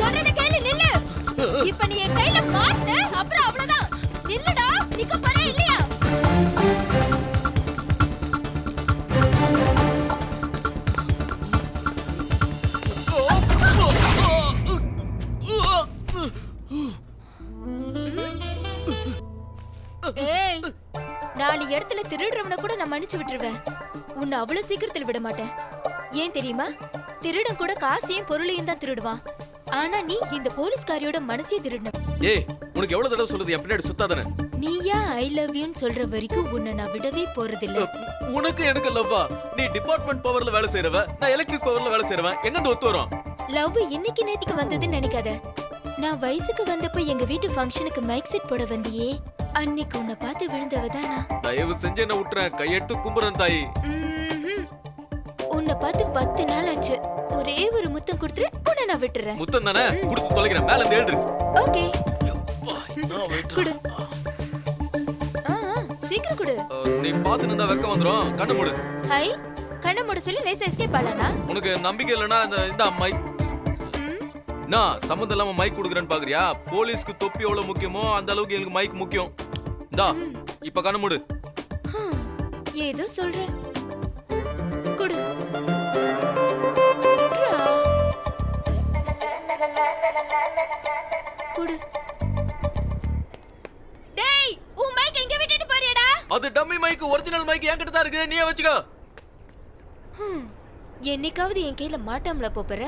சொல்றத கேளு நீ என் கையில மாட்டு அப்புறம் அவ்வளவுதான். நில்லுடா நிக்க ஏய் நாலு இடத்துல திருடுறவன கூட நான் மன்னிச்சு விட்டுருவேன். உன்னை அவ்வளவு சீக்கிரத்தில் விட மாட்டேன். ஏன் தெரியுமா? திருடன் கூட காசையும் பொருளையும் தான் திருடுவான். ஆனா நீ இந்த போலீஸ்காரியோட மனசையும் திருடின ஏய் உனக்கு எவ்வளவு தடவை சொல்லுது என் பின்னாடி சுத்தாதானே? நீயா ஐ லவ் யூன்னு சொல்ற வரைக்கும் உன்னை நான் விடவே போறதில்ல. உனக்கு எனக்கு லவ்வா? நீ டிபார்ட்மெண்ட் பவர்ல வேலை செய்யறவ நான் எலக்ட்ரிக் பவர்ல வேலை செய்யறவன் எங்க ஒத்து வரும்? லவ் இன்னைக்கு நேத்திக்கு வந்ததுன்னு நினைக்காத. நான் வயசுக்கு வந்தப்ப எங்க வீட்டு ஃபங்க்ஷனுக்கு மைக் செட் போட வந்தியே. அன்னைக்கு உன்னை பார்த்து விழுந்தவ தானா? தயவு செஞ்சு என்ன விட்டுறேன். கையெடுத்து கும்புறேன் தாயி. உன்னை பார்த்து பத்து நாள் ஆச்சு. ஒரே ஒரு முத்தம் கொடுத்துரு உன்னை நான் விட்டுறேன். முத்தம் தானே? கொடுத்து தொலைக்கிறேன் மேல இருந்து எழுதுரு ஓகே குடு. ஆ, ஆ, சீக்கிரம் குடு. அஹ், நீ பாத்து நின்றா வெக்க வந்துரும். கண்ணு மூடு. ஹை கண்ணை மூட சொல்லி லேசா எஸ்கேப் ஆலானா உனக்கு நம்பிக்கை இல்லைன்னா இந்த இந்த மைக் நான் சம்மந்தம் இல்லாம மைக் கொடுக்குறேன்னு பாக்குறியா? போலீஸ்க்கு தொப்பி எவ்வளவு முக்கியமோ அந்த அளவுக்கு எனக்கு மைக் முக்கியம். இந்தா இப்ப கண்ணு மூடு. ஏதோ சொல்ற. குடு. குடு டேய் உன் மைக் எங்க விட்டுட்டு போறியடா? அது டம்மி மைக் ஒரிஜினல் மைக் என்கிட்ட தான் இருக்கு. நீயே வச்சுக்கோ. என்னைக்காவது என் கையில மாட்டாமல போற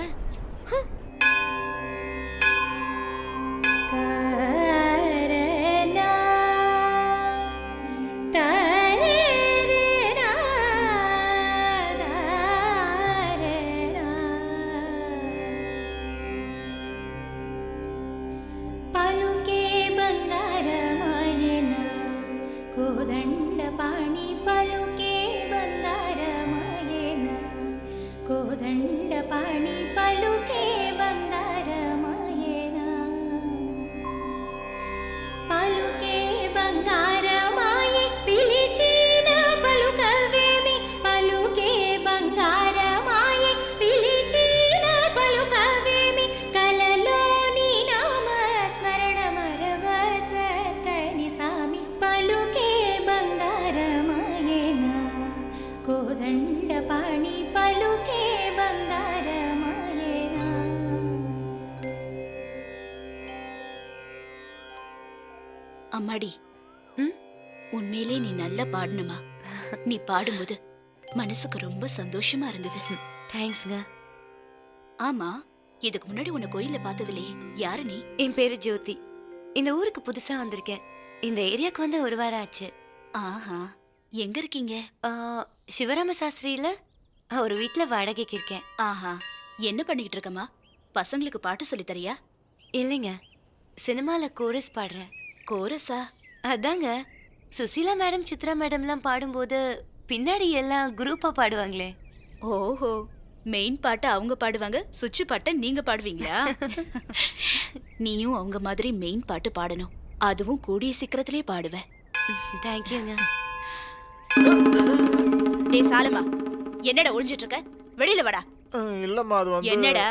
ಕೋದಂಡ ಪಾಣಿ ಪಲುಕೆ ಬಂದಾರ ಮರೆನ அம்மாடி ம் உண்மையிலே நீ நல்லா பாடணுமா நீ பாடும்போது மனசுக்கு ரொம்ப சந்தோஷமா இருந்தது தேங்க்ஸ்ங்க ஆமா இதுக்கு முன்னாடி உன்னை கோயில பார்த்ததுலே யாரு நீ என் பேரு ஜோதி இந்த ஊருக்கு புதுசா வந்திருக்கேன் இந்த ஏரியாக்கு வந்து ஒரு வாரம் ஆச்சு ஆஹா எங்க இருக்கீங்க ஆ, சிவராம சாஸ்திரியில? அவர் வீட்ல வாடகைக்கு இருக்கேன். ஆஹா. என்ன பண்ணிக்கிட்டு இருக்கம்மா? பசங்களுக்கு பாட்டு சொல்லித் தரியா? இல்லைங்க. சினிமால கோரஸ் பாடுறேன். கோரஸா? அதாங்க. சுசீலா மேடம் சித்ரா மேடம்லாம் பாடும்போது பின்னாடி எல்லாம் குரூப்பா பாடுவாங்களே. ஓஹோ. மெயின் பாட்டை அவங்க பாடுவாங்க சுச்சு பாட்டை நீங்க பாடுவீங்களா? நீயும் அவங்க மாதிரி மெயின் பாட்டு பாடணும். அதுவும் கூடிய சீக்கிரத்திலே பாடுவ தேங்க்யூங்க டேய் சாலமா. என்னடா ஒளிஞ்சிட்டு இருக்க வெளியில வாடா. இல்லம்மா அது வந்து என்னடா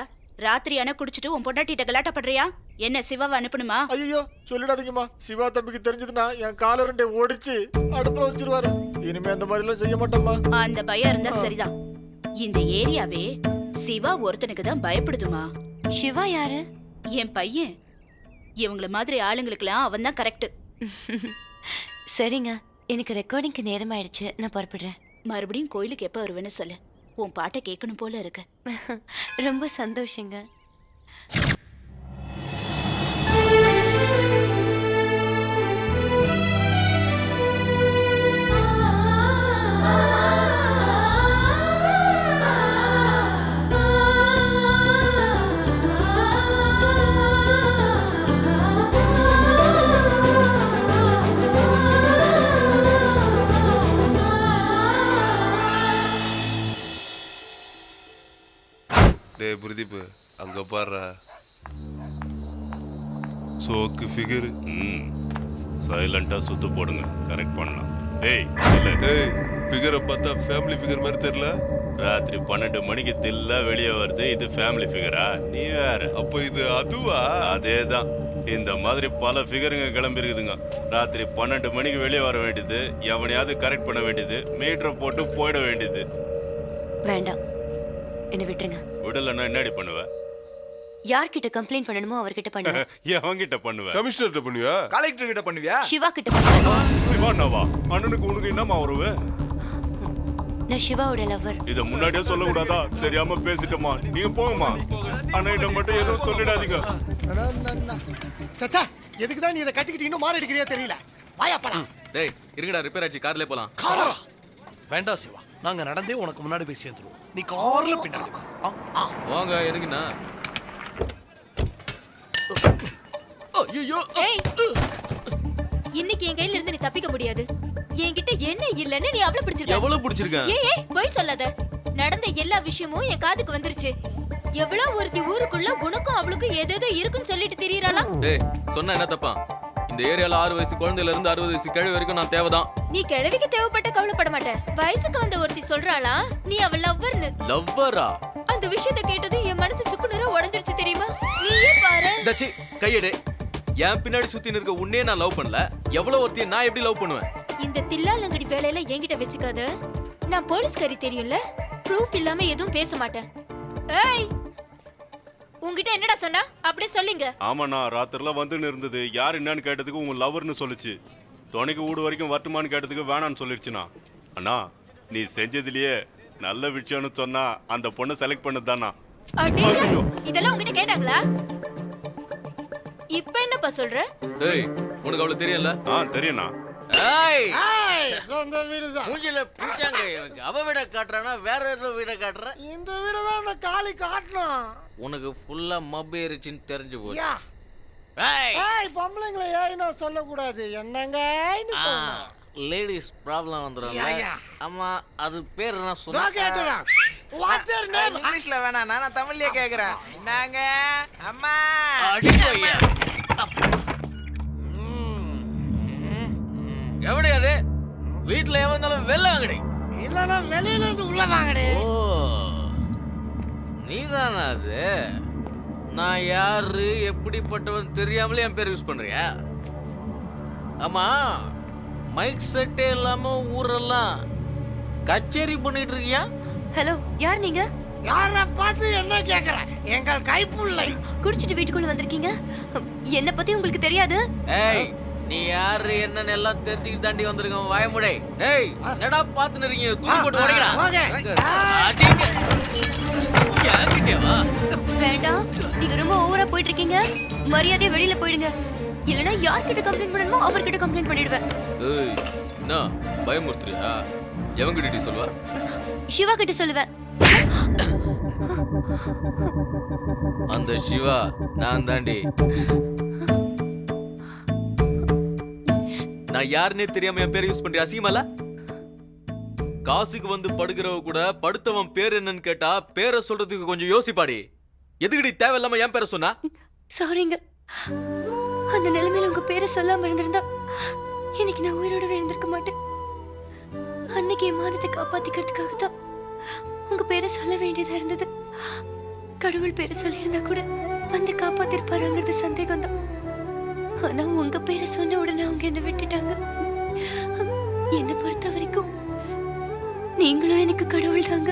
ராத்திரி ஆனா குடிச்சிட்டு உன் பொண்டாட்டிட்ட கலாட்டா பண்றியா என்ன சிவாவை அனுப்பணுமா? ஐயோ சொல்லிடாதீங்கம்மா. சிவா தம்பிக்கு தெரிஞ்சதுன்னா என் கால ரெண்டை ஓடிச்சு அடுப்புல வச்சிருவாரு. இனிமே அந்த மாதிரி எல்லாம் செய்ய மாட்டோம்மா. அந்த பயம் இருந்தா சரிதான். இந்த ஏரியாவே சிவா ஒருத்தனுக்கு தான் பயப்படுதுமா? சிவா யாரு? என் பையன். இவங்கள மாதிரி ஆளுங்களுக்கெல்லாம் அவன் தான் கரெக்ட் சரிங்க. எனக்கு ரெக்கார்டிங்க்கு நேரம் ஆயிடுச்சு. நான் புறப்படுறேன். மறுபடியும் கோயிலுக்கு எப்ப வருவேன்னு சொல்லு. உன் பாட்டை கேட்கணும் போல இருக்கு. ரொம்ப சந்தோஷங்க. பாருடா சோக்கு ஃபிகர். ம். சைலண்டா சுத்து போடுங்க. கரெக்ட் பண்ணலாம். ஏய் இல்ல டேய் ஃபிகரை பார்த்தா ஃபேமிலி ஃபிகர் மாதிரி தெரியல? ராத்திரி பன்னெண்டு மணிக்கு தில்லா வெளியே வருது. இது ஃபேமிலி ஃபிகரா? நீ வேற. அப்ப இது அதுவா? அதேதான். இந்த மாதிரி பல ஃபிகருங்க கிளம்பி இருக்குதுங்க ராத்திரி பன்னெண்டு மணிக்கு வெளியே வர வேண்டியது. எவனையாவது கரெக்ட் பண்ண வேண்டியது. மீட்டரை போட்டு போயிட வேண்டியது. வேண்டாம். என்னை விட்டுருங்க. விடலைன்னா என்னடி பண்ணுவ? யார்கிட்ட கம்ப்ளைண்ட் பண்ணணுமோ அவர்கிட்ட பண்ணுவேன். எவன்கிட்ட பண்ணுவேன் கமிஷனர்கிட்ட பண்ணுவியா? கலெக்டர் கிட்ட பண்ணுவியா? சிவா கிட்ட பண்ணுவேன். சிவாண்ணாவா அண்ணனுக்கு உனக்கு என்னமா உறவு? நான் சிவாவோட லவ்வர் இத முன்னாடியே சொல்லக்கூடாதா? தெரியாம பேசிட்டோமா? நீங்க போங்கம்மா. அண்ணன்கிட்ட மட்டும் எதுவும் சொல்லிடாதீங்க. சச்சா எதுக்கு தான் நீ இதை கட்டிக்கிட்டு இன்னும் மாறி அடிக்கிறியா தெரியல. வாயா பழம் டேய் இருங்கடா ரிப்பேர் ஆச்சு கார்லயே போலாம். காரா. வேண்டாம் சிவா. நாங்க நடந்தே உனக்கு முன்னாடி போய் சேர்ந்துருவோம். நீ கார்ல பின்னாடி வா. ஆ, ஆ. வாங்க எனக்குண்ணா ஐயோ ஏய் இன்னைக்கு என் கையில இருந்து நீ தப்பிக்க முடியாது. என்கிட்ட என்ன இல்லன்னு நீ அவள பிடிச்சிருக்க. எவ்வளவு பிடிச்சிருக்கேன் ஏய் ஏய் போய் சொல்லாத. நடந்த எல்லா விஷயமும் என் காதுக்கு வந்துருச்சு. எவ்வளவு ஒருத்தி ஊருக்குள்ள உனக்கும் அவளுக்கும் ஏதேதோ இருக்குன்னு சொல்லிட்டு திரியறாளா? டேய் சொன்னா என்ன தப்பா? இந்த ஏரியால ஆறு வயசு குழந்தையில இருந்து அறுபது வயசு கிழவி வரைக்கும் நான் தேவைதான். நீ கிழவிக்கு தேவைப்பட்ட கவலைப்பட மாட்டேன். வயசுக்கு வந்த ஒருத்தி சொல்றாளா? நீ அவ லவ்வர்னு லவ்வரா அந்த விஷயத்தை கேட்டதும் என் மனசு தச்சி கையெடு. என் பின்னாடி சுத்தி இருக்க உன்னே நான் லவ் பண்ணல. எவ்வளவு ஒருத்திய நான் எப்படி லவ் பண்ணுவேன்? இந்த தில்லாலங்கடி வேலையில என்கிட்ட வச்சுக்காத. நான் போலீஸ்காரி தெரியும்ல? ப்ரூஃப் இல்லாம எதுவும் பேச மாட்டேன். ஏய்! உன்கிட்ட என்னடா சொன்னா? அப்படியே சொல்லுங்க. ஆமாண்ணா ராத்திரில வந்துன்னு இருந்தது யார் என்னன்னு கேட்டதுக்கு உங்க லவர்னு சொல்லுச்சு. துணைக்கு வீடு வரைக்கும் வரட்டுமான்னு கேட்டதுக்கு வேணான்னு சொல்லிடுச்சுண்ணா. அண்ணா நீ செஞ்சதுலயே நல்ல விஷயம்னு சொன்னா அந்த பொண்ணை செலக்ட் ஐயோ. இதெல்லாம் உன்கிட்ட கேட்டாங்களா? இப்ப என்னப்பா சொல்ற? ஏய் உனக்கு அவ்வளவு தெரியல ஆ தெரியும்ண்ணா. ஏய்! ஏய், சொந்த வீடுதான். மூஞ்சில பூச்சாங்க அவ வீட காட்டுறானா வேற ஏதோ வீட காட்டுற? இந்த வீடு தான் இந்த காளி காட்டணும் உனக்கு ஃபுல்லா மப்பு ஏறிச்சுன்னு தெரிஞ்சு போச்சு. யா. ஏய்! ஏய் பொம்பளைங்களை ஏய் நான் சொல்லக்கூடாது. என்னங்க லேடிஸ் ப்ராப்ளம் வந்துடும் யா, யா. ஆமா அது பேர் என்ன சொன்ன கேட்டுறேன் வாட்ஸ் யுவர் நேம் இங்கிலீஷ்ல வேணாம். நான் தமிழ்லயே கேக்குறேன். என்னங்க அம்மா. எப்படி அது? வீட்டுல எவந்தாலும் வெள்ள வாங்கடி. இல்லனா வெளியில இருந்து உள்ள வாங்கடே. ஓ நீதானா அது? நான் யாரு எப்படிப்பட்டவன் தெரியாமலே என் பேர் யூஸ் பண்றியா? ஆமா மைக் செட்டே இல்லாம ஊரெல்லாம் கச்சேரி பண்ணிட்டு இருக்கியா? ஹலோ யார் நீங்க? யார பார்த்து என்ன கேக்குற? எங்கள் கைப்புள்ளை. குடிச்சிட்டு வீட்டுக்குள்ள வந்திருக்கீங்க? என்ன பத்தி உங்களுக்கு தெரியாது? ஏய் நீ யாரு என்னன்னு எல்லாம் தெரிஞ்சுக்கிட்டு தாண்டி வந்திருக்கோம் வாயமுடை. ஏய் என்னடா பாத்துன்னு இருக்கீங்க? தூக்கி போட்டு உடைக்கடா. வேண்டாம் நீங்க ரொம்ப ஓவரா போயிட்டு இருக்கீங்க மரியாதையா வெளியில போயிடுங்க. இல்லனா யார்கிட்ட கம்ப்ளைண்ட் பண்ணணுமோ அவர்கிட்ட கம்ப்ளைண்ட் பண்ணிடுவேன். ஏய் என்ன? பயமுறுத்துறியா? எவங்கிட்ட சொல்லுவா? சிவா கிட்ட சொல்லுவேன் அந்த சிவா நான் தாண்டி. நான் யாருன்னே தெரியாம என் பேரை யூஸ் பண்ற அசிங்கமல்ல காசுக்கு வந்து படுகிறவ கூட படுத்தவன் பேர் என்னன்னு கேட்டா பேரை சொல்றதுக்கு கொஞ்சம் யோசிப்பாடி. எதுக்கடி தேவையில்லாம என் பேரை சொன்னா? சாரிங்க அந்த நிலைமையில உங்க பேரை சொல்லாம இருந்திருந்தா இன்னைக்கு நான் உயிரோடவே இருந்திருக்க மாட்டேன். அன்னைக்கு என் மாதத்தை காப்பாத்திக்கிறதுக்காக தான் உங்க பேரை சொல்ல வேண்டியதா இருந்தது. கடவுள் பேரை சொல்லியிருந்தா கூட வந்து காப்பாத்திருப்பாருங்கிறது சந்தேகம் தான் ஆனா உங்க பேரை சொன்ன உடனே அவங்க என்ன விட்டுட்டாங்க. என்னை பொறுத்த வரைக்கும் நீங்களும் எனக்கு கடவுள் தாங்க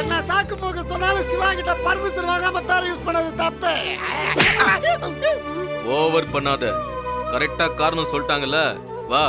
என்ன சாக்கு போக்கு சொன்னாலும் சிவா கிட்ட பர்மிஷன் வாங்காம பேரை யூஸ் பண்ணது தப்பு. ஓவர் பண்ணாத. கரெக்டா காரணம் சொல்லிட்டாங்கல்ல. வா.